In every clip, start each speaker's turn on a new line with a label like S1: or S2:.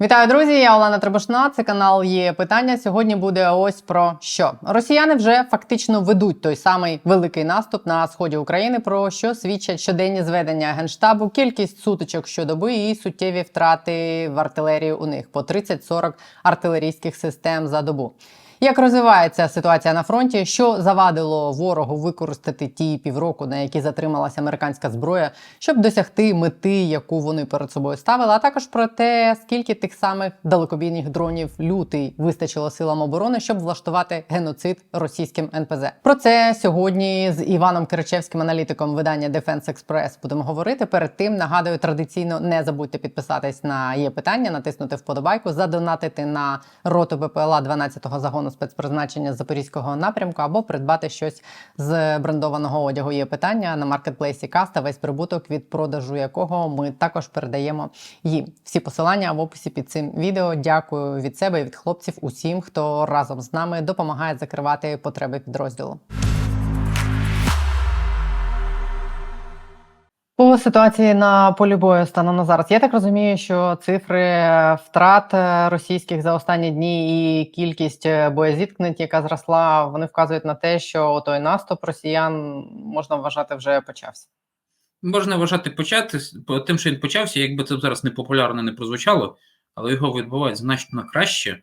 S1: Вітаю, друзі! Я Олена Требушна. Це канал є питання. Сьогодні буде ось про що росіяни вже фактично ведуть той самий великий наступ на сході України. Про що свідчать щоденні зведення генштабу, кількість сутичок щодоби і суттєві втрати в артилерії у них по 30-40 артилерійських систем за добу. Як розвивається ситуація на фронті? Що завадило ворогу використати ті півроку, на які затрималася американська зброя, щоб досягти мети, яку вони перед собою ставили, а також про те, скільки тих самих далекобійних дронів лютий вистачило силам оборони, щоб влаштувати геноцид російським НПЗ. Про це сьогодні з Іваном Киричевським, аналітиком видання Defense Express будемо говорити. Перед тим нагадую, традиційно не забудьте підписатись на є питання, натиснути вподобайку, задонатити на роту БПЛА 12-го загону спецпризначення запорізького напрямку або придбати щось з брендованого одягу. Є питання на маркетплейсі Каста, весь прибуток від продажу якого ми також передаємо їм. Всі посилання в описі під цим відео. Дякую від себе і від хлопців усім, хто разом з нами допомагає закривати потреби підрозділу. По ситуації на полі бою станом на зараз. Я так розумію, що цифри е, втрат е, російських за останні дні і кількість е, боєзіткнень, яка зросла, вони вказують на те, що той наступ росіян можна вважати вже почався.
S2: Можна вважати почати тим, що він почався, якби це зараз не популярно не прозвучало, але його відбувають значно краще,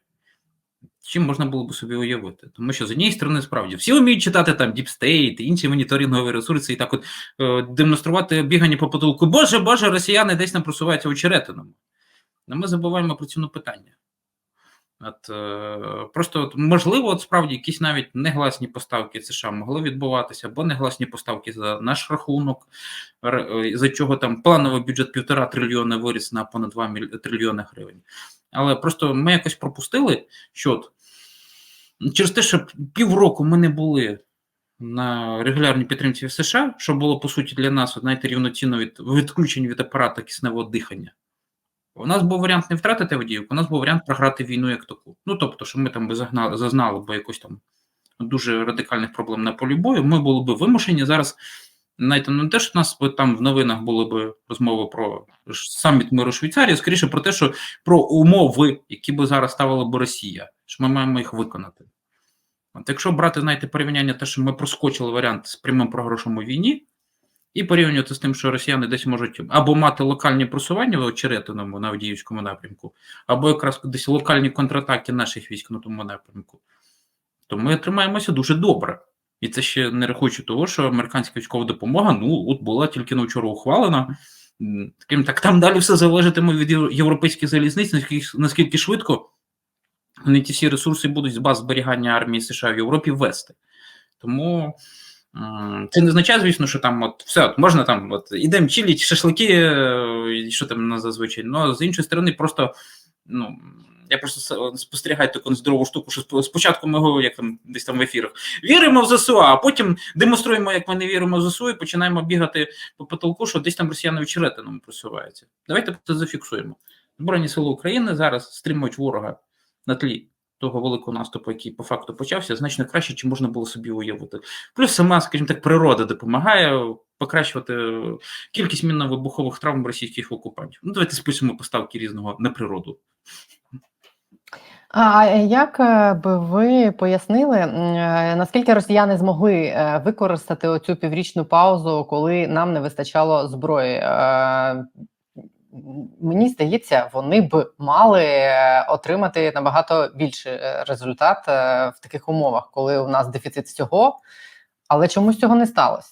S2: чим можна було б собі уявити. Тому що з однієї сторони, справді, всі вміють читати там Deep State, інші моніторингові ресурси, і так от е, демонструвати бігання по потолку. Боже, Боже, росіяни десь не просуваються у Черетиному. Але ми забуваємо про ціну питання. От, е, просто от, можливо, от справді якісь навіть негласні поставки США могли відбуватися, або негласні поставки за наш рахунок, е, за чого там плановий бюджет півтора трильйона виріс на понад 2 міль... трильйони гривень. Але просто ми якось пропустили, що через те, що півроку ми не були на регулярній підтримці в США, що було по суті для нас, знаєте, рівноцінно від відключень від апарату кисневого дихання. У нас був варіант не втратити водіїв, у нас був варіант програти війну як таку. Ну тобто, що ми там би загнали, зазнали б якось там дуже радикальних проблем на полі бою, ми були б вимушені зараз. Знаєте, ну не те, що у нас там в новинах були б розмови про саміт миру Швейцарії, скоріше про те, що про умови, які би зараз ставила б Росія, що ми маємо їх виконати. От якщо брати, знаєте, порівняння, те, що ми проскочили варіант з прямим програшом у війні, і порівнювати з тим, що росіяни десь можуть або мати локальні просування в Очеретиному на Авдіївському напрямку, або якраз десь локальні контратаки наших військ на тому напрямку, то ми тримаємося дуже добре. І це ще не рахуючи того, що американська військова допомога ну от була тільки на вчора ухвалена. Таким так там далі все залежатиме від європейських залізниць, наскільки, наскільки швидко вони ті всі ресурси будуть з баз зберігання армії США в Європі ввести. Тому це не означає, звісно, що там от все, от можна там от ідемо чиліть, шашлики, е, що там на зазвичай. Ну, з іншої сторони, просто ну. Я просто спостерігаю таку здорову штуку, що спочатку ми говоримо, як там десь там в ефірах, віримо в ЗСУ, а потім демонструємо, як ми не віримо в ЗСУ, і починаємо бігати по потолку, що десь там росіяни в Черетиному просуваються. Давайте це зафіксуємо. Збройні сили України зараз стримують ворога на тлі того великого наступу, який по факту почався, значно краще, чим можна було собі уявити. Плюс сама, скажімо так, природа допомагає покращувати кількість мінно-вибухових травм російських окупантів. Ну, давайте списуємо поставки різного на природу.
S1: А як е, би ви пояснили, е, наскільки росіяни змогли е, використати оцю піврічну паузу, коли нам не вистачало зброї? Е, Мені здається, вони б мали е, отримати набагато більший е, результат е, в таких умовах, коли у нас дефіцит всього, але чомусь цього не сталося.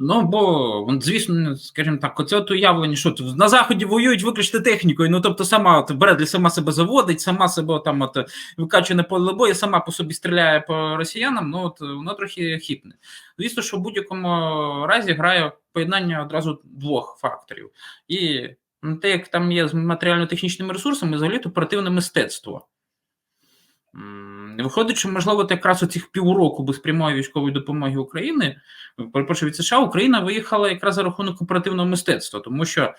S2: Ну, бо, звісно, скажімо так, оце от уявлення, що на Заході воюють виключно технікою. Ну, тобто, сама от Бредлі сама себе заводить, сама себе там от викачує на поле бою, сама по собі стріляє по росіянам, ну от воно трохи хіпне. Звісно, що в будь-якому разі грає поєднання одразу двох факторів. І ну, те, як там є з матеріально-технічними ресурсами, взагалі то оперативне мистецтво. Що можливо от якраз оцих півроку без прямої військової допомоги України, перепрошую від США, Україна виїхала якраз за рахунок оперативного мистецтва, тому що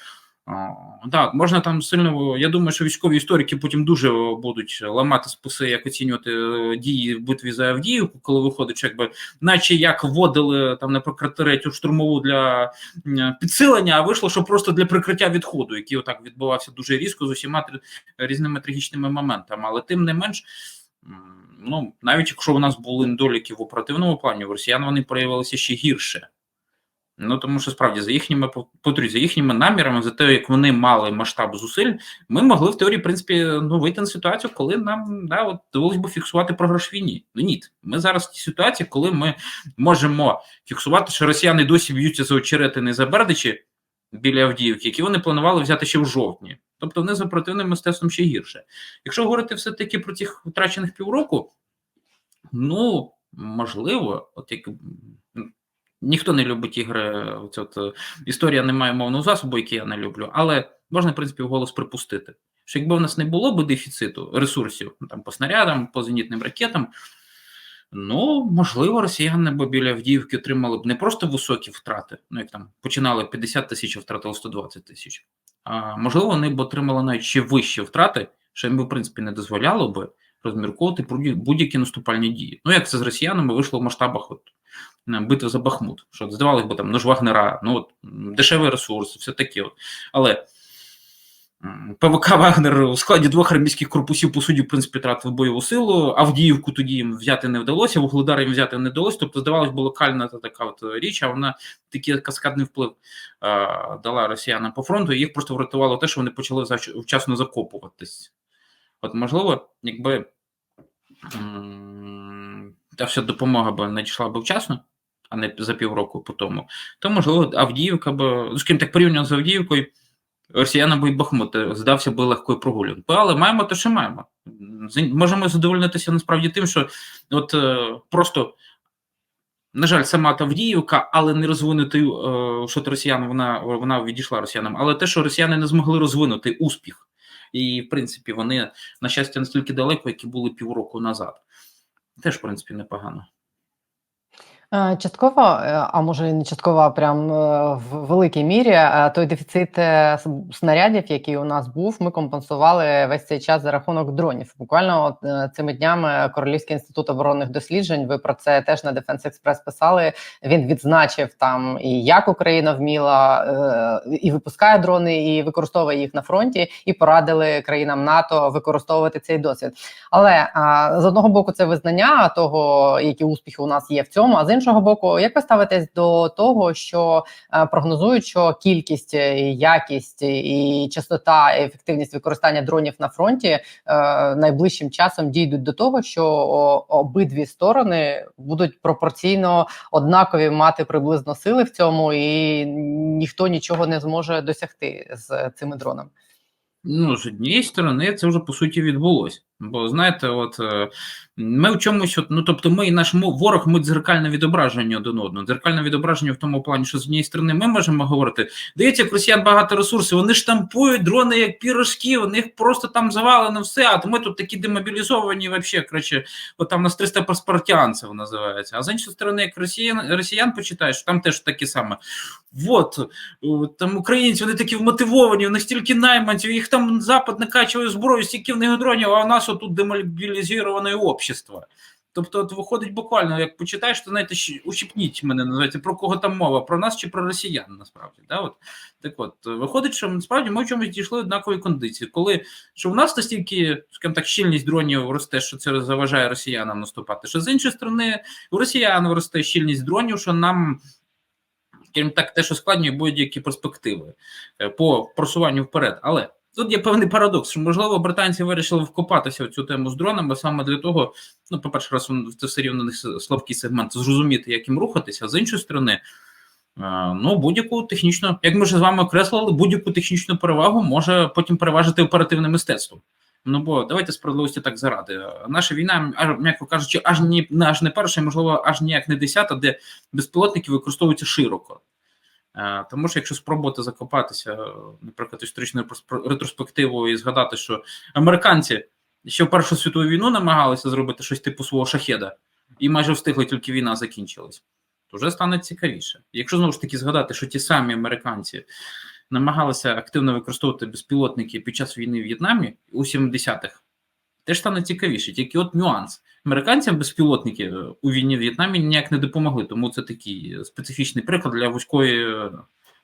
S2: Так, можна там сильно. Я думаю, що військові історики потім дуже будуть ламати списи, як оцінювати е, дії в битві за Авдіївку, коли виходить, якби, наче як вводили там, наприклад, третю штурмову для підсилення, а вийшло, що просто для прикриття відходу, який отак відбувався дуже різко з усіма різними трагічними моментами. Але тим не менш. Ну, навіть якщо у нас були недоліки в оперативному плані, у росіян вони проявилися ще гірше. Ну тому що справді за їхніми повторюю, за їхніми намірами, за те, як вони мали масштаб зусиль, ми могли в теорії, в принципі, ну вийти на ситуацію, коли нам да, от довелось би фіксувати програш війні. Ну ні, ми зараз в тій ситуації, коли ми можемо фіксувати, що росіяни досі б'ються за очеретини за Бердичі біля Авдіївки, які вони планували взяти ще в жовтні. Тобто вони з оперативним мистецтвом ще гірше. Якщо говорити все-таки про тих втрачених півроку, ну можливо, от як ніхто не любить ігри. Оце от, е, історія не має мовного засобу, який я не люблю, але можна, в принципі, вголос припустити, що якби в нас не було б дефіциту ресурсів ну, там, по снарядам, по зенітним ракетам, ну, можливо, росіяни б біля Авдіївки отримали б не просто високі втрати, ну як там починали 50 тисяч, а втратили 120 тисяч. Можливо, вони б отримали навіть ще вищі втрати, що їм би, в принципі, не дозволяло би розмірковувати будь-які наступальні дії. Ну, як це з росіянами вийшло в масштабах от, битви за Бахмут. Що здавалося б там, ну Вагнера, ну, от, дешевий ресурс, все таке. От. Але ПВК Вагнер у складі двох армійських корпусів, по суті, в принципі, тратив бойову силу. Авдіївку тоді їм взяти не вдалося, Вугледар їм взяти не вдалося. Тобто, здавалось, би, локальна та така от річ, а вона такий каскадний вплив е, дала росіянам по фронту, і їх просто врятувало те, що вони почали вчасно закопуватись. От, можливо, якби та вся допомога би надійшла б вчасно, а не за півроку по тому, то можливо Авдіївка би, ну скажімо так, порівняно з Авдіївкою, росіянам і Бахмут е, здався би легкою прогулянкою. Але маємо те, що маємо. Можемо задовольнитися насправді тим, що от е, просто. На жаль, сама та Авдіївка, але не розвинути, е, що росіян, вона, вона відійшла росіянам, але те, що росіяни не змогли розвинути успіх. І, в принципі, вони, на щастя, настільки далеко, як і були півроку назад. Теж, в принципі, непогано.
S1: Е, Частково, е, а може і не частково, а прям е, в великій мірі, той дефіцит снарядів, який у нас був, ми компенсували весь цей час за рахунок дронів. Буквально цими днями Королівський інститут оборонних досліджень. Ви про це теж на Defense Express писали. Він відзначив там і як Україна вміла і випускає дрони, і використовує їх на фронті, і порадили країнам НАТО використовувати цей досвід. Але з одного боку, це визнання того, які успіхи у нас є в цьому. А з іншого боку, як ви ставитесь до того, що е, прогнозують, що кількість, е, і якість і частота, і ефективність використання дронів на фронті е, найближчим часом дійдуть до того, що обидві сторони будуть пропорційно однакові мати приблизно сили в цьому, і ніхто нічого не зможе досягти з цими дронами.
S2: Ну, з однієї сторони, це вже по суті відбулося. Бо знаєте, от е, ми в чомусь, от, ну тобто, ми і наш ворог, ми дзеркальне відображення один одного. Дзеркальне відображення в тому плані, що з однієї сторони ми можемо говорити, дивіться, як росіян багато ресурсів, вони штампують дрони як пірожки, у них просто там завалено все, а то ми тут такі демобілізовані, вообще, коротше, от там у нас 300 паспортянців називається. А з іншої сторони, як росіян, росіян почитаєш, там теж таке саме. Вот, о, там українці, вони такі вмотивовані, у них стільки найманців, їх там Запад накачує зброю, стільки в них дронів, а у нас отут демобілізоване общество. Тобто, от виходить буквально, як почитаєш, то знаєте, ущипніть мене, називається, про кого там мова, про нас чи про росіян, насправді. Да? От, так от, виходить, що насправді ми в чомусь дійшли однакової кондиції, коли що в нас настільки, скажімо так, щільність дронів росте, що це заважає росіянам наступати, що з іншої сторони, у росіян росте щільність дронів, що нам скажімо так, те, що складнює будь-які перспективи е, по просуванню вперед. Але тут є певний парадокс, що можливо британці вирішили вкопатися в цю тему з дронами саме для того, ну, по-перше, раз він- це все рівно них слабкий сегмент, зрозуміти, як їм рухатися, з іншої сторони. е, Ну, будь-яку технічну, як ми вже з вами окреслили, будь-яку технічну перевагу може потім переважити оперативне мистецтво. Ну бо давайте справедливості так заради. Наша війна, м'яко кажучи, аж ні аж не перша, можливо, аж ніяк не десята, де безпілотники використовуються широко. Е, Тому що якщо спробувати закопатися, наприклад, історичною ретроспективою і згадати, що американці ще в Першу світову війну намагалися зробити щось типу свого шахеда, і майже встигли, тільки війна закінчилась, то вже стане цікавіше. Якщо знову ж таки згадати, що ті самі американці намагалися активно використовувати безпілотники під час війни в В'єтнамі у 70-х, теж стане цікавіше. Тільки от нюанс. Американцям безпілотники е, у війні в В'єтнамі ніяк не допомогли, тому це такий специфічний приклад для вузької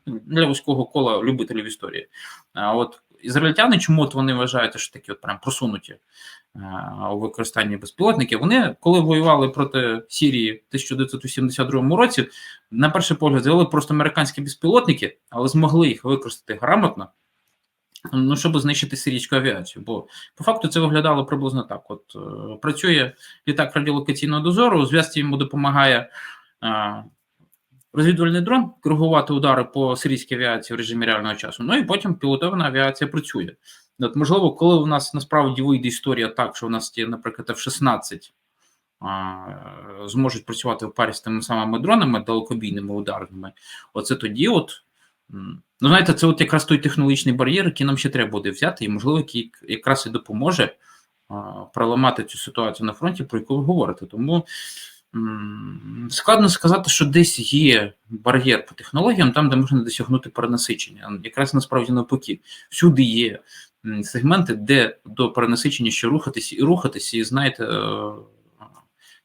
S2: для вузького кола любителів історії. А от ізраїльтяни, чому от вони вважають, що такі от прям просунуті е, у використанні безпілотників, вони коли воювали проти Сірії в 1982 році, на перший погляд взяли просто американські безпілотники, але змогли їх використати грамотно. Ну, щоб знищити сирійську авіацію, бо по факту це виглядало приблизно так: от е, працює літак радіолокаційного дозору, у зв'язці йому допомагає е, розвідувальний дрон коригувати удари по сирійській авіації в режимі реального часу. Ну і потім пілотована авіація працює. От, можливо, коли у нас насправді вийде історія так, що у нас є, наприклад, F-16 а, зможуть працювати в парі з тими самими дронами, далекобійними ударними, оце тоді, от ну знаєте, це от якраз той технологічний бар'єр, який нам ще треба буде взяти, і можливо, який якраз і допоможе проламати цю ситуацію на фронті, про яку ви говорите. Тому складно сказати, що десь є бар'єр по технологіям, там, де можна досягнути перенасичення. Якраз насправді навпаки, всюди є сегменти, де до перенасичення ще рухатися і рухатися, і знаєте. е,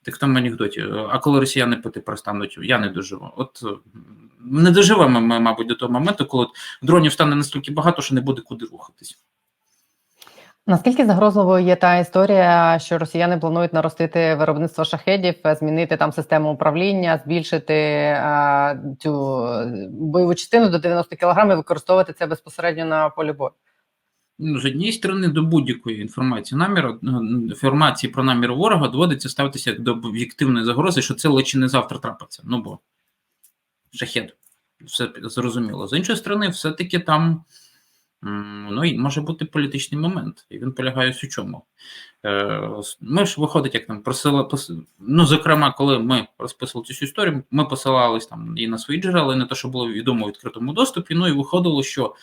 S2: Так в тому анекдоті, а коли росіяни пити перестануть, я не доживу. От не доживемо ми, мабуть, до того моменту, коли дронів стане настільки багато, що не буде куди рухатись.
S1: Наскільки загрозливою є та історія, що росіяни планують наростити виробництво шахедів, е, змінити там систему управління, збільшити а, цю е, бойову частину до 90 кг і використовувати це безпосередньо на полі бою?
S2: Ну, з однієї сторони, до будь-якої інформації наміру інформації про намір ворога доводиться ставитися до об'єктивної загрози, що це лише не завтра трапиться. Ну бо шахет, все зрозуміло. З іншої сторони, все-таки там ну, може бути політичний момент, і він полягає у чому. Е, Ми ж виходить, як там просила, ну, зокрема, коли ми розписували цю історію, ми посилались там і на свої джерела, і на те, що було відомо в відкритому доступі. Ну і виходило, що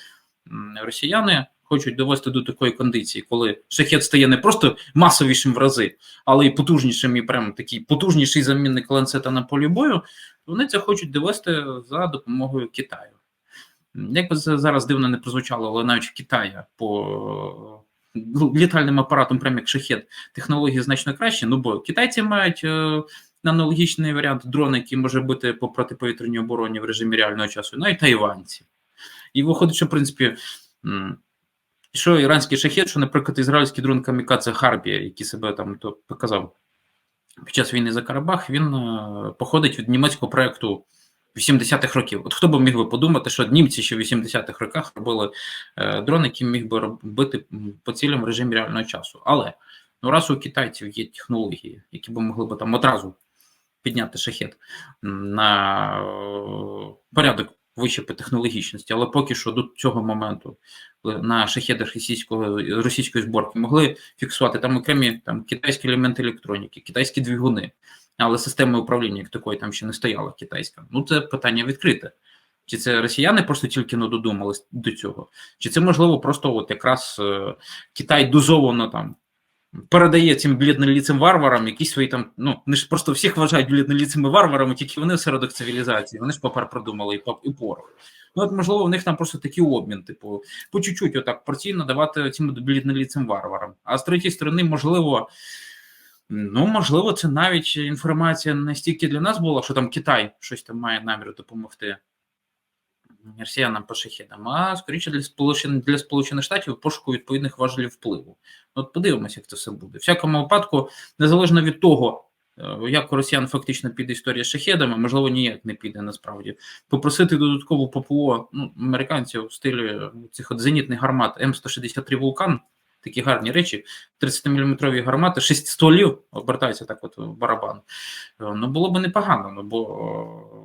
S2: росіяни хочуть довести до такої кондиції, коли шахет стає не просто масовішим в рази, але й потужнішим, і прям такий потужніший замінник ланцета на полі бою. Вони це хочуть довести за допомогою Китаю. Як би це зараз дивно не прозвучало, але навіть в Китаї по ну, літальним апаратам, прям як шахет, технології значно краще. Ну бо китайці мають е, аналогічний варіант дрона, який може бути по протиповітряній обороні в режимі реального часу, ну і тайванці. І виходить, що в принципі. що іранський шахет, що, наприклад, ізраїльський дрон Камікадзе Харбія, який себе там то показав під час війни за Карабах, він е, походить від німецького проєкту 80-х років. От хто б міг би подумати, що німці ще в 80-х роках робили е, дрон, який міг би робити по цілям режимі реального часу. Але ну раз у китайців є технології, які б могли би там одразу підняти шахет на е, порядок вище по технологічності, але поки що до цього моменту на шахедах російського російської зборки могли фіксувати там окремі там китайські елементи електроніки, китайські двигуни, але система управління як такої там ще не стояла китайська. Ну це питання відкрите. Чи це росіяни просто тільки не додумались до цього? Чи це можливо просто от якраз е, Китай дозовано там передає цим блідноліцим варварам якісь свої там, ну вони ж просто всіх вважають блідноліцими варварами, тільки вони осередок цивілізації. Вони ж попер придумали і і порох. Ну от можливо, в них там просто такий обмін, типу, по чуть-чуть отак порційно давати цим блідноліцим варварам. А з третьої сторони, можливо. Ну, можливо, це навіть інформація настільки для нас була, що там Китай щось там має намір допомогти росіянам по шахедам, а скоріше для Сполучених для Сполучених Штатів пошуку відповідних важелів впливу. От подивимося, як це все буде. В всякому випадку, незалежно від того, е, як росіян фактично піде історія з шахедами, можливо, ніяк не піде насправді. Попросити додаткову ППО ну, американців в стилі цих от зенітних гармат М163 Вулкан. Такі гарні речі, 30-мм гармати, 6 стволів обертаються так, от барабан. Е, Ну, було б непогано, ну бо е,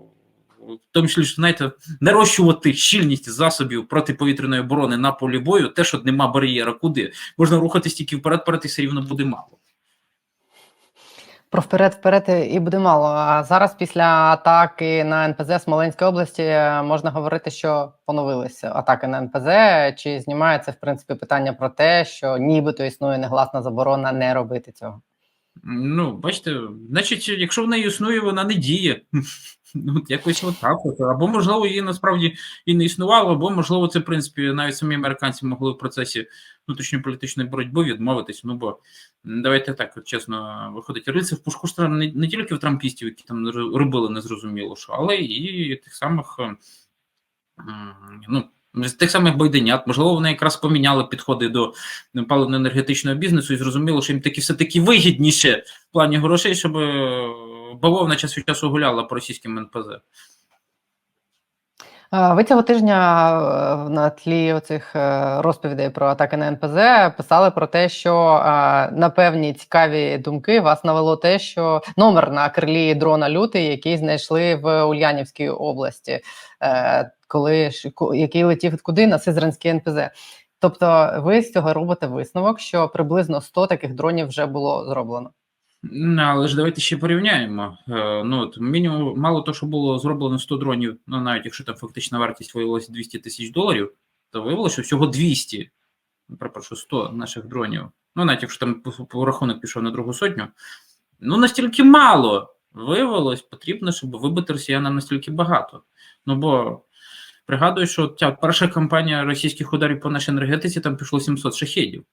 S2: в тому числі, що, знаєте, нарощувати щільність засобів протиповітряної оборони на полі бою, те, що нема бар'єра, куди можна рухатись тільки вперед, вперед, і все рівно буде мало.
S1: Про вперед, вперед і буде мало. А зараз, після атаки на НПЗ Смоленської області, е, можна говорити, що поновилися атаки на НПЗ. Чи знімається в принципі питання про те, що нібито існує негласна заборона не робити цього?
S2: Ну, бачите, значить, якщо вона існує, вона не діє. Ну, якось отак. От. Або, можливо, її насправді і не існувало, або, можливо, це, в принципі, навіть самі американці могли в процесі внутрішньополітичної боротьби відмовитись. Ну, бо давайте так, от, чесно, виходить, рильце в пушку ж не, не тільки в трампістів, які там робили незрозуміло, що, але і тих самих, ну, з тих самих байденят, можливо, вони якраз поміняли підходи до паливно-енергетичного бізнесу і зрозуміло, що їм таки все таки вигідніше в плані грошей, щоб е, бавовна час від часу гуляла по російським НПЗ.
S1: Ви цього тижня е, на тлі оцих е, розповідей про атаки на НПЗ писали про те, що е, на певні цікаві думки вас навело те, що номер на крилі дрона лютий, який знайшли в Ульянівській області, коли який летів куди на Сизранський НПЗ. Тобто, ви з цього робите висновок, що приблизно 100 таких дронів вже було зроблено.
S2: Але ж давайте ще порівняємо. Е, Ну, от, мінімум, мало того, що було зроблено 100 дронів, ну навіть якщо там фактична вартість виявилася 200 тисяч доларів, то виявилося, що всього 200, ну, 100 наших дронів. Ну, навіть якщо там рахунок пішов на другу сотню, ну настільки мало виявилось, потрібно, щоб вибити росіянам настільки багато. Ну бо пригадую, що ця перша кампанія російських ударів по нашій енергетиці там пішло 700 шахедів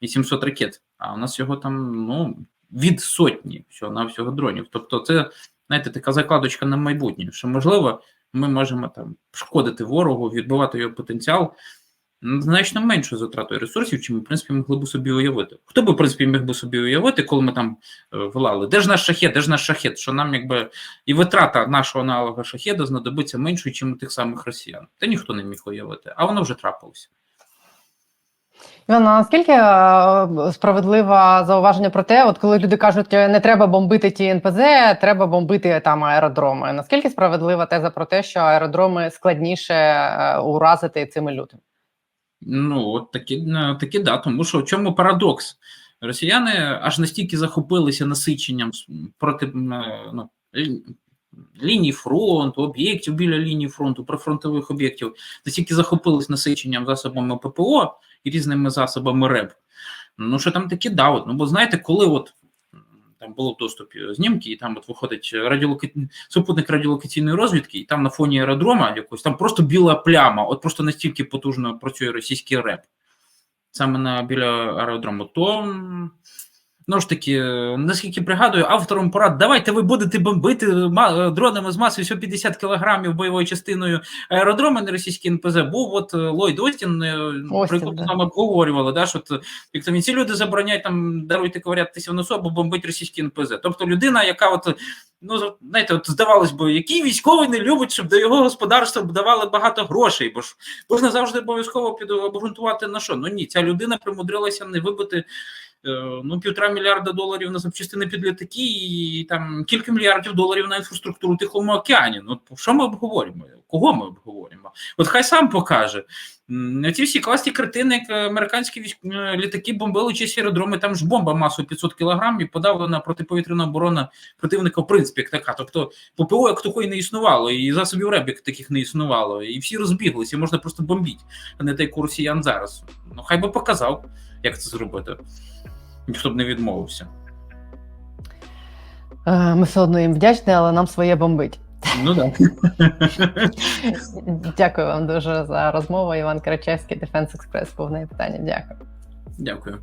S2: і 700 ракет. А у нас всього там ну, від сотні всього на всього дронів. Тобто, це знаєте, така закладочка на майбутнє, що можливо, ми можемо там шкодити ворогу, відбивати його потенціал значно меншою затратою ресурсів, чим ми, в принципі, могли б собі уявити. Хто би, в принципі, міг би собі уявити, коли ми там е, волали, де ж наш шахет, де ж наш шахет, що нам якби і витрата нашого аналога шахеда знадобиться меншою, ніж у тих самих росіян. Та ніхто не міг уявити, а воно вже трапилося.
S1: Івана, наскільки е, справедливе зауваження про те, от коли люди кажуть, е, не треба бомбити ті НПЗ, треба бомбити там аеродроми. Наскільки справедлива теза про те, що аеродроми складніше е, уразити цими лютими?
S2: Ну, от такі, е, такі да, тому що в чому парадокс? Росіяни аж настільки захопилися насиченням проти е, ну, лі- ліній фронту, об'єктів біля лінії фронту, прифронтових об'єктів, настільки захопились насиченням засобами ППО різними засобами РЕБ. Ну, що там такі да, от, ну, бо знаєте, коли от там було в доступі знімки, і там от виходить радіолока... супутник радіолокаційної розвідки, і там на фоні аеродрома якось там просто біла пляма, от просто настільки потужно працює російський РЕП саме на біля аеродрому, то ну ж таки, наскільки пригадую, автором порад, давайте ви будете бомбити е, дронами з масою всього 50 кілограмів бойовою частиною аеродроми на російській НПЗ, був от е, Ллойд Остін, е, про
S1: да.
S2: нам обговорювали, да, що як там ці люди забороняють там даруйте коварятися в носу або бомбить російські НПЗ. Тобто людина, яка от ну знаєте, от здавалось би, який військовий не любить, щоб до його господарства давали багато грошей, бо ж можна завжди обов'язково обґрунтувати на що. Ну ні, ця людина примудрилася не вибити ну півтора мільярда доларів на запчастини під літаки і там кілька мільярдів доларів на інфраструктуру Тихому океані. Ну що ми обговорюємо? Кого ми обговорюємо? От хай сам покаже. Ці всі класні картини, як американські військ... е, літаки бомбили чиїсь аеродроми, там ж бомба масою 500 кілограмів, подавлена протиповітряна оборона противника, в принципі, як така. Тобто ППО як такої не існувало, і засобів РЕБ як таких не існувало, і всі розбіглися, можна просто бомбити, а не як росіян зараз. Ну хай би показав, як це зробити, ніхто б не відмовився.
S1: Е, Ми все одно їм вдячні, але нам своє бомбить.
S2: Ну так.
S1: Дякую вам дуже за розмову. Іван Карачевський, Defense Express, повне питання. Дякую.
S2: Дякую.